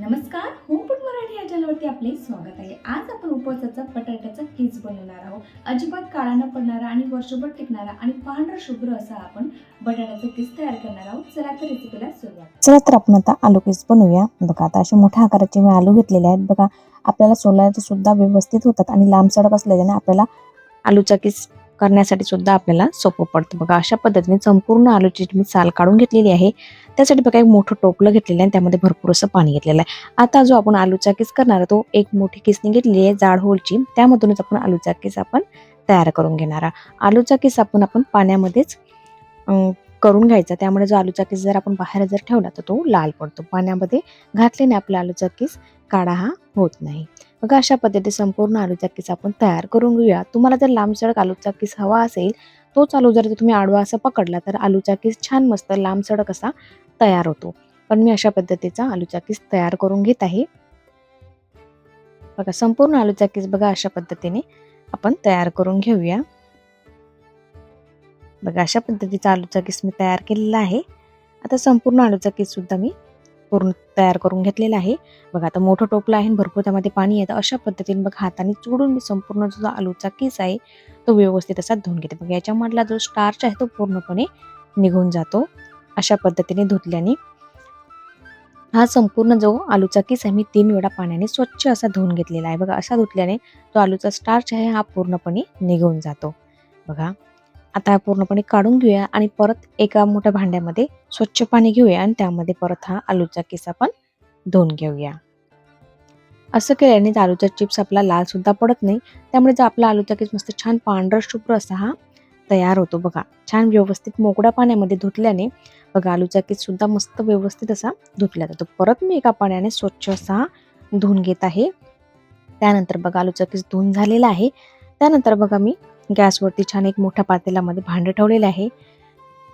नमस्कार home food Marathi या चॅनलवरती आपले स्वागत आहे. आज आपण उपवासाचा बटाट्याचा केस बनवणार आहोत. अजिबात काळा न पडणारा आणि वर्षभर टिकणारा आणि पांढरा शुभ्र असा आपण बटाट्याचा केस तयार करणार आहोत. चला तर रेसिपीला सुरुवात. चला तर आपण आता आलू केस बनवूया. बघा आता असे मोठ्या आकाराचे मी आलू घेतलेले आहेत. बघा आपल्याला सोलायचे सुद्धा व्यवस्थित होतात आणि लांब सडक असल्याने आपल्याला आलूचा केस करण्यासाठी सुद्धा आपल्याला सोपं पडतं. बघा अशा पद्धतीने संपूर्ण आलूची मी साल काढून घेतलेली आहे त्यासाठी बघा एक मोठं टोपलं घेतलेलं आहे आणि त्यामध्ये भरपूर असं पाणी घेतलेलं आहे. आता जो आपण आलूचा किस करणार आहे तो एक मोठी किसने घेतलेली आहे जाड होलची. त्यामधूनच आपण आलूचा किस आपण तयार करून घेणार आलूचा किस आपण आपण पाण्यामध्येच करून घ्यायचा. त्यामुळे जो आलूचा किस जर आपण बाहेर जर ठेवला तर तो लाल पडतो. पाण्यामध्ये घातल्याने आपला आलूचा किस काढा हा होत नाही. बघा अशा पद्धतीने संपूर्ण आलूचा किस आपण तयार करून घेऊया. तुम्हाला जर लांब सडक आलूचा किस हवा असेल तोच आलू जर तुम्ही आडवा असा पकडला तर आलूचा किस छान मस्त लांब सडक असा तयार होतो. पण मी अशा पद्धतीचा आलूचा किस तयार करून घेत आहे. बघा संपूर्ण आलूचा किस बघा अशा पद्धतीने आपण तयार करून घेऊया. बघा अशा पद्धतीचा आलूचा किस मी तयार केलेला आहे. आता संपूर्ण आलूचा किससुद्धा मी पूर्ण तयार करून घेतलेला आहे. बघा आता मोठं टोपलं आहे आणि भरपूर त्यामध्ये पाणी येतं अशा पद्धतीने बघा हाताने चोडून मी संपूर्ण जो आलूचा किस आहे तो व्यवस्थित असा धुवून घेते. बघा याच्यामधला जो स्टार्च आहे तो पूर्णपणे निघून जातो. अशा पद्धतीने धुतल्याने हा संपूर्ण जो आलूचा किस आहे मी तीन वेळा पाण्याने स्वच्छ असा धुवून घेतलेला आहे. बघा असा धुतल्याने तो आलूचा स्टार्च आहे हा पूर्णपणे निघून जातो. बघा आता पूर्णपणे काढून घेऊया आणि परत एका मोठ्या भांड्यामध्ये स्वच्छ पाणी घेऊया आणि त्यामध्ये परत हा आलूचा केस आपण धुवून घेऊया. असं केल्याने आलूचा चिप्स आपला लाल सुद्धा पडत नाही. त्यामुळे जर आपला आलूचा किस मस्त छान पांढरा शुभ्र असा हा तयार होतो बघा. छान व्यवस्थित मोकळ्या पाण्यामध्ये धुतल्याने बघा आलूचा किस सुद्धा मस्त व्यवस्थित असा धुतला जातो. परत मी एका पाण्याने स्वच्छ असा धुवून घेत आहे. त्यानंतर बघा आलूचा किस धुवून झालेला आहे. त्यानंतर बघा मी गॅसवरती छान एक मोठ्या पातेल्यामध्ये भांडं ठेवलेलं आहे.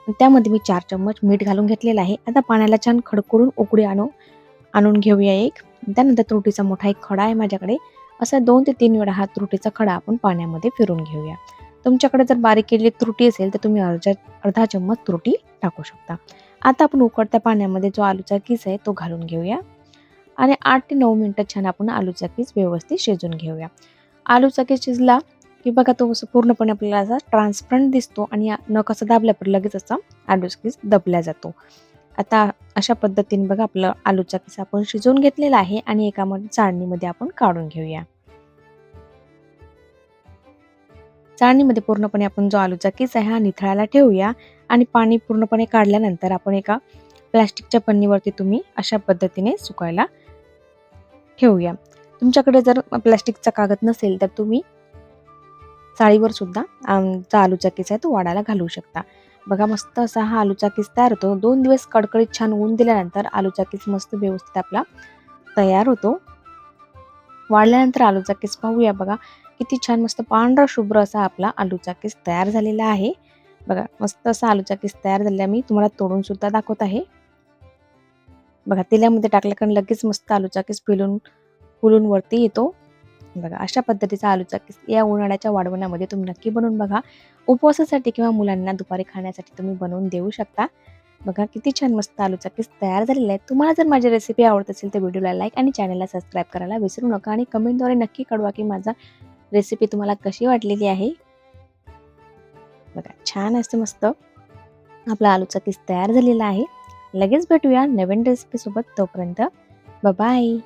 त्यामध्ये मी चार चम्मच मीठ घालून घेतलेलं आहे. आता पाण्याला छान खडकडून उकडी आणू आणून घेऊया एक. त्यानंतर त्रुटीचा मोठा एक खडा आहे माझ्याकडे. असा दोन ते तीन वेळा हा त्रुटीचा खडा आपण पाण्यामध्ये फिरून घेऊया. तुमच्याकडे जर बारीक केलेली त्रुटी असेल तर तुम्ही अर्धा अर्धा चम्मच त्रुटी टाकू शकता. आता आपण उकडत्या पाण्यामध्ये जो आलूचा किस आहे तो घालून घेऊया. आणि आठ ते नऊ मिनटं छान आपण आलूचा किस व्यवस्थित शिजून घेऊया. आलूचा किस शिजला की बघा तो असं पूर्णपणे आपल्याला असा ट्रान्सपरंट दिसतो आणि न कसं दाबल्यावर लगेच असा आलूचा केस दबला जातो. आता अशा पद्धतीने बघा आपलं आलूचा केस आपण शिजवून घेतलेला आहे आणि एका चाळणीमध्ये आपण काढून घेऊया. चाळणीमध्ये पूर्णपणे आपण जो आलूचा केस आहे हा निथळायला ठेवूया आणि पाणी पूर्णपणे काढल्यानंतर आपण एका प्लॅस्टिकच्या पन्नीवरती तुम्ही अशा पद्धतीने सुकायला ठेवूया. तुमच्याकडे जर प्लॅस्टिकचा कागद नसेल तर तुम्ही चाळीवर सुद्धा आमचा आलूचा किस आहे तो वाढायला घालू शकता. बघा मस्त असा हा आलूचा किस तयार होतो. दोन दिवस कडकडीत छान ऊन दिल्यानंतर आलूचा किस मस्त व्यवस्थित आपला तयार होतो. वाढल्यानंतर आलूचा किस पाहूया बघा. किती छान मस्त पांढरा शुभ्र असा आपला आलूचा किस तयार झालेला आहे. बघा मस्त असा आलूचा किस तयार झालेला मी तुम्हाला तोडून सुद्धा दाखवत आहे. बघा तेलामध्ये टाकल्या कारण लगेच मस्त आलूचा किस फिलून फुलून वरती येतो. बघा. अशा पद्धतीचा आलूचा किस या उन्हाळ्याच्या वाढवण्यामध्ये तुम्ही नक्की बनवून बघा. उपवासासाठी किंवा मुलांना दुपारी खाण्यासाठी तुम्ही बनवून देऊ शकता. बघा किती छान मस्त आलूचा किस तयार झालेला आहे. तुम्हाला जर माझी रेसिपी आवडत असेल तर व्हिडिओला लाईक आणि चॅनलला सबस्क्राईब करायला विसरू नका आणि कमेंटद्वारे नक्की कळवा की माझा रेसिपी तुम्हाला कशी वाटलेली आहे. बघा छान असते मस्त आपला आलूचा किस तयार झालेला आहे. लगेच भेटूया नवीन रेसिपीसोबत तोपर्यंत. बाय